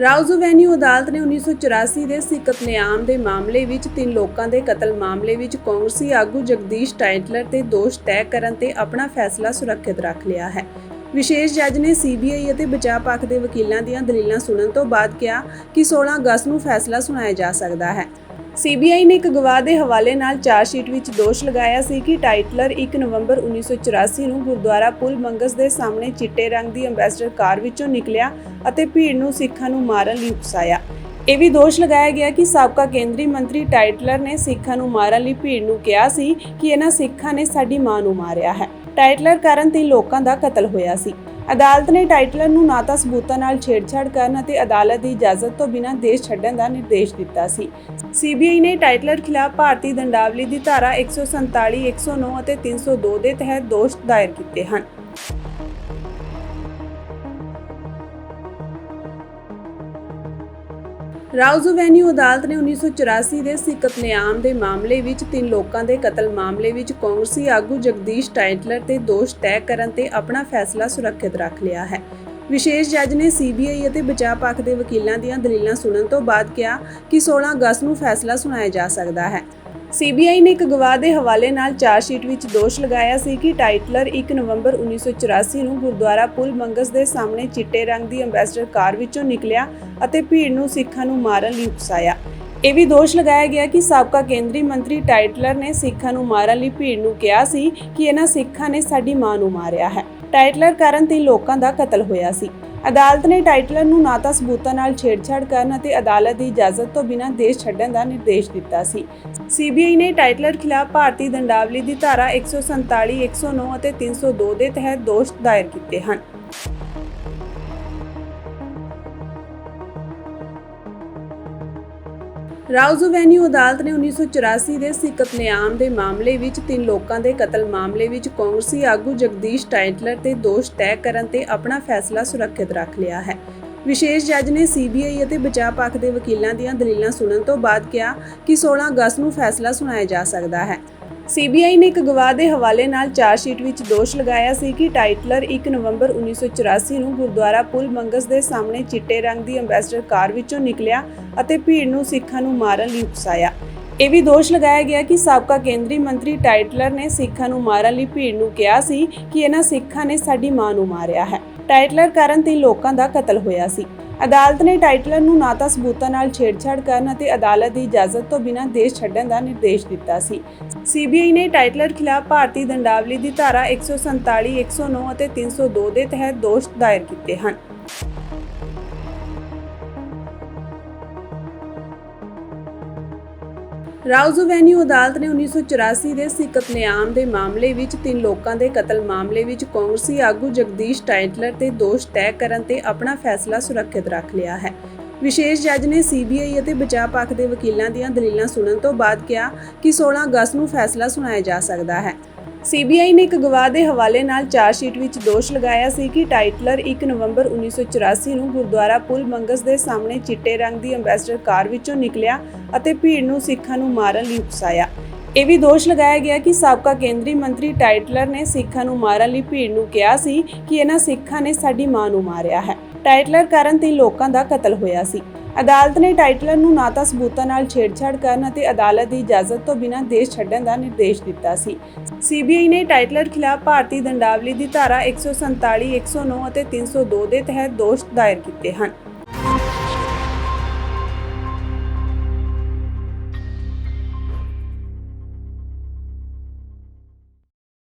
ਰਾਉਜ਼ Venue ਅਦਾਲਤ ਨੇ 1984 ਦੇ ਸਿੱਖ ਕਤਲੇਆਮ ਦੇ ਮਾਮਲੇ ਵਿੱਚ ਤਿੰਨ ਲੋਕਾਂ ਦੇ ਕਤਲ ਮਾਮਲੇ ਵਿੱਚ ਕਾਂਗਰਸੀ ਆਗੂ ਜਗਦੀਸ਼ ਟਾਈਟਲਰ ਤੇ ਦੋਸ਼ ਤੈਅ ਕਰਨ ਤੇ ਆਪਣਾ ਫੈਸਲਾ ਸੁਰੱਖਿਅਤ ਰੱਖ ਲਿਆ ਹੈ। ਵਿਸ਼ੇਸ਼ ਜੱਜ ਨੇ ਸੀਬੀਆਈ ਅਤੇ ਬਚਾਅ ਪੱਖ ਦੇ ਵਕੀਲਾਂ ਦੀਆਂ ਦਲੀਲਾਂ ਸੁਣਨ ਤੋਂ ਬਾਅਦ ਕਿਹਾ ਕਿ 16 ਅਗਸਤ ਨੂੰ ਫੈਸਲਾ ਸੁਣਾਇਆ ਜਾ ਸਕਦਾ ਹੈ। ਸੀਬੀਆਈ ਨੇ ਇੱਕ ਗਵਾਹ ਦੇ ਹਵਾਲੇ ਨਾਲ ਚਾਰਜਸ਼ੀਟ ਵਿੱਚ ਦੋਸ਼ ਲਗਾਇਆ ਸੀ ਕਿ ਟਾਈਟਲਰ 1 ਨਵੰਬਰ 1984 ਨੂੰ ਗੁਰਦੁਆਰਾ ਪੁਲ ਮੰਗਸ ਦੇ ਸਾਹਮਣੇ ਚਿੱਟੇ ਰੰਗ ਦੀ ਅੰਬੈਸਡਰ ਕਾਰ ਵਿੱਚੋਂ ਨਿਕਲਿਆ ਅਤੇ ਭੀੜ ਨੂੰ ਸਿੱਖਾਂ ਨੂੰ ਮਾਰਨ ਲਈ ਉਕਸਾਇਆ। ਇਹ ਵੀ ਦੋਸ਼ ਲਗਾਇਆ ਗਿਆ ਕਿ ਸਾਬਕਾ ਕੇਂਦਰੀ ਮੰਤਰੀ ਟਾਈਟਲਰ ਨੇ ਸਿੱਖਾਂ ਨੂੰ ਮਾਰਨ ਲਈ ਭੀੜ ਨੂੰ ਕਿਹਾ ਸੀ ਕਿ ਇਹਨਾਂ ਸਿੱਖਾਂ ਨੇ ਸਾਡੀ ਮਾਂ ਨੂੰ ਮਾਰਿਆ ਹੈ। ਟਾਈਟਲਰ ਕਾਰਨ ਤਿੰਨ ਲੋਕਾਂ ਦਾ ਕਤਲ ਹੋਇਆ ਸੀ। ਅਦਾਲਤ ਨੇ ਟਾਈਟਲਰ ਨੂੰ ਨਾ ਤਾਂ ਸਬੂਤਾਂ ਨਾਲ ਛੇੜਛਾੜ ਕਰਨ ਅਤੇ ਅਦਾਲਤ ਦੀ ਇਜਾਜ਼ਤ ਤੋਂ ਬਿਨਾਂ ਦੇਸ਼ ਛੱਡਣ ਦਾ ਨਿਰਦੇਸ਼ ਦਿੱਤਾ ਸੀ। ਸੀਬੀਆਈ ਨੇ ਟਾਈਟਲਰ ਖਿਲਾਫ ਭਾਰਤੀ ਦੰਡਾਵਲੀ ਦੀ ਧਾਰਾ 147, 109 ਅਤੇ 302 ਦੇ ਤਹਿਤ ਦੋਸ਼ ਦਾਇਰ ਕੀਤੇ ਹਨ। ਰਾਉਜ਼ ਵੈਨਿਊ ਅਦਾਲਤ ਨੇ 1984 ਦੇ ਸਿੱਖ ਕਤਲੇਆਮ ਦੇ ਮਾਮਲੇ ਵਿੱਚ ਤਿੰਨ ਲੋਕਾਂ ਦੇ ਕਤਲ ਮਾਮਲੇ ਵਿੱਚ ਕਾਂਗਰਸੀ ਆਗੂ ਜਗਦੀਸ਼ ਟਾਈਟਲਰ ਤੇ ਦੋਸ਼ ਤੈਅ ਕਰਨ ਤੇ ਆਪਣਾ ਫੈਸਲਾ ਸੁਰੱਖਿਅਤ ਰੱਖ ਲਿਆ ਹੈ। ਵਿਸ਼ੇਸ਼ ਜੱਜ ਨੇ ਸੀਬੀਆਈ ਅਤੇ ਬਚਾਅ ਪੱਖ ਦੇ ਵਕੀਲਾਂ ਦੀਆਂ ਦਲੀਲਾਂ ਸੁਣਨ ਤੋਂ ਬਾਅਦ ਕਿਹਾ ਕਿ 16 ਅਗਸਤ ਨੂੰ ਫੈਸਲਾ ਸੁਣਾਇਆ ਜਾ ਸਕਦਾ ਹੈ। ਸੀਬੀਆਈ ਨੇ ਇੱਕ ਗਵਾਹ ਦੇ ਹਵਾਲੇ ਨਾਲ ਚਾਰਜਸ਼ੀਟ ਵਿੱਚ ਦੋਸ਼ ਲਗਾਇਆ ਸੀ ਕਿ ਟਾਈਟਲਰ 1 ਨਵੰਬਰ 1984 ਨੂੰ ਗੁਰਦੁਆਰਾ ਪੁਲ ਮੰਗਸ ਦੇ ਸਾਹਮਣੇ ਚਿੱਟੇ ਰੰਗ ਦੀ ਅੰਬੈਸਡਰ ਕਾਰ ਵਿੱਚੋਂ ਨਿਕਲਿਆ ਅਤੇ ਭੀੜ ਨੂੰ ਸਿੱਖਾਂ ਨੂੰ ਮਾਰਨ ਲਈ ਉਕਸਾਇਆ। ਇਹ ਵੀ ਦੋਸ਼ ਲਗਾਇਆ ਗਿਆ ਕਿ ਸਾਬਕਾ ਕੇਂਦਰੀ ਮੰਤਰੀ ਟਾਈਟਲਰ ਨੇ ਸਿੱਖਾਂ ਨੂੰ ਮਾਰਨ ਲਈ ਭੀੜ ਨੂੰ ਕਿਹਾ ਸੀ ਕਿ ਇਹਨਾਂ ਸਿੱਖਾਂ ਨੇ ਸਾਡੀ ਮਾਂ ਨੂੰ ਮਾਰਿਆ ਹੈ। ਟਾਈਟਲਰ ਕਾਰਨ ਤਿੰਨ ਲੋਕਾਂ ਦਾ ਕਤਲ ਹੋਇਆ ਸੀ। ਅਦਾਲਤ ਨੇ ਟਾਈਟਲਰ ਨੂੰ ਨਾ ਤਾਂ ਸਬੂਤਾਂ ਨਾਲ ਛੇੜਛਾੜ ਕਰਨ ਅਤੇ ਅਦਾਲਤ ਦੀ ਇਜਾਜ਼ਤ ਤੋਂ ਬਿਨਾਂ ਦੇਸ਼ ਛੱਡਣ ਦਾ ਨਿਰਦੇਸ਼ ਦਿੱਤਾ ਸੀ। ਸੀਬੀਆਈ ਨੇ ਟਾਈਟਲਰ ਖਿਲਾਫ ਭਾਰਤੀ ਦੰਡਾਵਲੀ ਦੀ ਧਾਰਾ 147, 109 ਅਤੇ 302 ਦੇ ਤਹਿਤ ਦੋਸ਼ ਦਾਇਰ ਕੀਤੇ ਹਨ। ਰਾਉਜ਼ ਵੈਨਿਊ ਅਦਾਲਤ ਨੇ 1984 ਦੇ ਸਿੱਖ ਕਤਲੇਆਮ ਦੇ ਮਾਮਲੇ ਵਿੱਚ ਤਿੰਨ ਲੋਕਾਂ ਦੇ ਕਤਲ ਮਾਮਲੇ ਵਿੱਚ ਕਾਂਗਰਸੀ ਆਗੂ ਜਗਦੀਸ਼ ਟਾਈਟਲਰ ਤੇ ਦੋਸ਼ ਤੈਅ ਕਰਨ ਤੇ ਆਪਣਾ ਫੈਸਲਾ ਸੁਰੱਖਿਅਤ ਰੱਖ ਲਿਆ ਹੈ। ਵਿਸ਼ੇਸ਼ ਜੱਜ ਨੇ ਸੀਬੀਆਈ ਅਤੇ ਬਚਾਅ ਪੱਖ ਦੇ ਵਕੀਲਾਂ ਦੀਆਂ ਦਲੀਲਾਂ ਸੁਣਨ ਤੋਂ ਬਾਅਦ ਕਿਹਾ ਕਿ 16 ਅਗਸਤ ਨੂੰ ਫੈਸਲਾ ਸੁਣਾਇਆ ਜਾ ਸਕਦਾ ਹੈ। ਸੀਬੀਆਈ ਨੇ ਇੱਕ ਗਵਾਹ ਦੇ ਹਵਾਲੇ ਨਾਲ ਚਾਰਜਸ਼ੀਟ ਵਿੱਚ ਦੋਸ਼ ਲਗਾਇਆ ਸੀ ਕਿ ਟਾਈਟਲਰ 1 ਨਵੰਬਰ 1984 ਨੂੰ ਗੁਰਦੁਆਰਾ ਪੁਲ ਮੰਗਸ ਦੇ ਸਾਹਮਣੇ ਚਿੱਟੇ ਰੰਗ ਦੀ ਅੰਬੈਸਡਰ ਕਾਰ ਵਿੱਚੋਂ ਨਿਕਲਿਆ ਅਤੇ ਭੀੜ ਨੂੰ ਸਿੱਖਾਂ ਨੂੰ ਮਾਰਨ ਲਈ ਉਕਸਾਇਆ। ਇਹ ਵੀ ਦੋਸ਼ ਲਗਾਇਆ ਗਿਆ ਕਿ ਸਾਬਕਾ ਕੇਂਦਰੀ ਮੰਤਰੀ ਟਾਈਟਲਰ ਨੇ ਸਿੱਖਾਂ ਨੂੰ ਮਾਰਨ ਲਈ ਭੀੜ ਨੂੰ ਕਿਹਾ ਸੀ ਕਿ ਇਹਨਾਂ ਸਿੱਖਾਂ ਨੇ ਸਾਡੀ ਮਾਂ ਨੂੰ ਮਾਰਿਆ ਹੈ। ਟਾਈਟਲਰ ਕਾਰਨ ਤਿੰਨ ਲੋਕਾਂ ਦਾ ਕਤਲ ਹੋਇਆ ਸੀ। ਅਦਾਲਤ ਨੇ ਟਾਈਟਲਰ ਨੂੰ ਨਾ ਤਾਂ ਸਬੂਤਾਂ ਨਾਲ ਛੇੜਛਾੜ ਕਰਨ ਅਤੇ ਅਦਾਲਤ ਦੀ ਇਜਾਜ਼ਤ ਤੋਂ ਬਿਨਾਂ ਦੇਸ਼ ਛੱਡਣ ਦਾ ਨਿਰਦੇਸ਼ ਦਿੱਤਾ ਸੀ। ਸੀਬੀਆਈ ਨੇ ਟਾਈਟਲਰ ਖਿਲਾਫ ਭਾਰਤੀ ਦੰਡਾਵਲੀ ਦੀ ਧਾਰਾ 147, 109 ਅਤੇ 302 ਦੇ ਤਹਿਤ ਦੋਸ਼ ਦਾਇਰ ਕੀਤੇ ਹਨ। ਰਾਉਜ਼ ਵੈਨਿਊ ਅਦਾਲਤ ਨੇ 1984 ਦੇ ਸਿੱਖ ਕਤਲੇਆਮ ਦੇ ਮਾਮਲੇ ਵਿੱਚ ਤਿੰਨ ਲੋਕਾਂ ਦੇ ਕਤਲ ਮਾਮਲੇ ਵਿੱਚ ਕਾਂਗਰਸੀ ਆਗੂ ਜਗਦੀਸ਼ ਟਾਈਟਲਰ ਤੇ ਦੋਸ਼ ਤੈਅ ਕਰਨ ਤੇ ਆਪਣਾ ਫੈਸਲਾ ਸੁਰੱਖਿਅਤ ਰੱਖ ਲਿਆ ਹੈ। ਵਿਸ਼ੇਸ਼ ਜੱਜ ਨੇ ਸੀਬੀਆਈ ਅਤੇ ਬਚਾਅ ਪੱਖ ਦੇ ਵਕੀਲਾਂ ਦੀਆਂ ਦਲੀਲਾਂ ਸੁਣਨ ਤੋਂ ਬਾਅਦ ਕਿਹਾ ਕਿ 16 ਅਗਸਤ ਨੂੰ ਫੈਸਲਾ ਸੁਣਾਇਆ ਜਾ ਸਕਦਾ ਹੈ। ਸੀਬੀਆਈ ਨੇ ਇੱਕ ਗਵਾਹ ਦੇ ਹਵਾਲੇ ਨਾਲ ਚਾਰਜਸ਼ੀਟ ਵਿੱਚ ਦੋਸ਼ ਲਗਾਇਆ ਸੀ ਕਿ ਟਾਈਟਲਰ 1 ਨਵੰਬਰ 1984 ਨੂੰ ਗੁਰਦੁਆਰਾ ਪੁਲ ਮੰਗਸ ਦੇ ਸਾਹਮਣੇ ਚਿੱਟੇ ਰੰਗ ਦੀ ਅੰਬੈਸਡਰ ਕਾਰ ਵਿੱਚੋਂ ਨਿਕਲਿਆ ਅਤੇ ਭੀੜ ਨੂੰ ਸਿੱਖਾਂ ਨੂੰ ਮਾਰਨ ਲਈ ਉਕਸਾਇਆ। ਇਹ ਵੀ ਦੋਸ਼ ਲਗਾਇਆ ਗਿਆ ਕਿ ਸਾਬਕਾ ਕੇਂਦਰੀ ਮੰਤਰੀ ਟਾਈਟਲਰ ਨੇ ਸਿੱਖਾਂ ਨੂੰ ਮਾਰਨ ਲਈ ਭੀੜ ਨੂੰ ਕਿਹਾ ਸੀ ਕਿ ਇਹਨਾਂ ਸਿੱਖਾਂ ਨੇ ਸਾਡੀ ਮਾਂ ਨੂੰ ਮਾਰਿਆ ਹੈ। ਟਾਈਟਲਰ ਕਾਰਨ ਤਿੰਨ ਲੋਕਾਂ ਦਾ ਕਤਲ ਹੋਇਆ ਸੀ। ਅਦਾਲਤ ਨੇ ਟਾਈਟਲਰ ਨੂੰ ਨਾ ਤਾਂ ਸਬੂਤਾਂ ਨਾਲ ਛੇੜਛਾੜ ਕਰਨ ਅਤੇ ਅਦਾਲਤ ਦੀ ਇਜਾਜ਼ਤ ਤੋਂ ਬਿਨਾਂ ਦੇਸ਼ ਛੱਡਣ ਦਾ ਨਿਰਦੇਸ਼ ਦਿੱਤਾ ਸੀ। ਸੀਬੀਆਈ ਨੇ ਟਾਈਟਲਰ ਖਿਲਾਫ ਭਾਰਤੀ ਦੰਡਾਵਲੀ ਦੀ ਧਾਰਾ 147, 109 ਅਤੇ 302 ਦੇ ਤਹਿਤ ਦੋਸ਼ ਦਾਇਰ ਕੀਤੇ ਹਨ।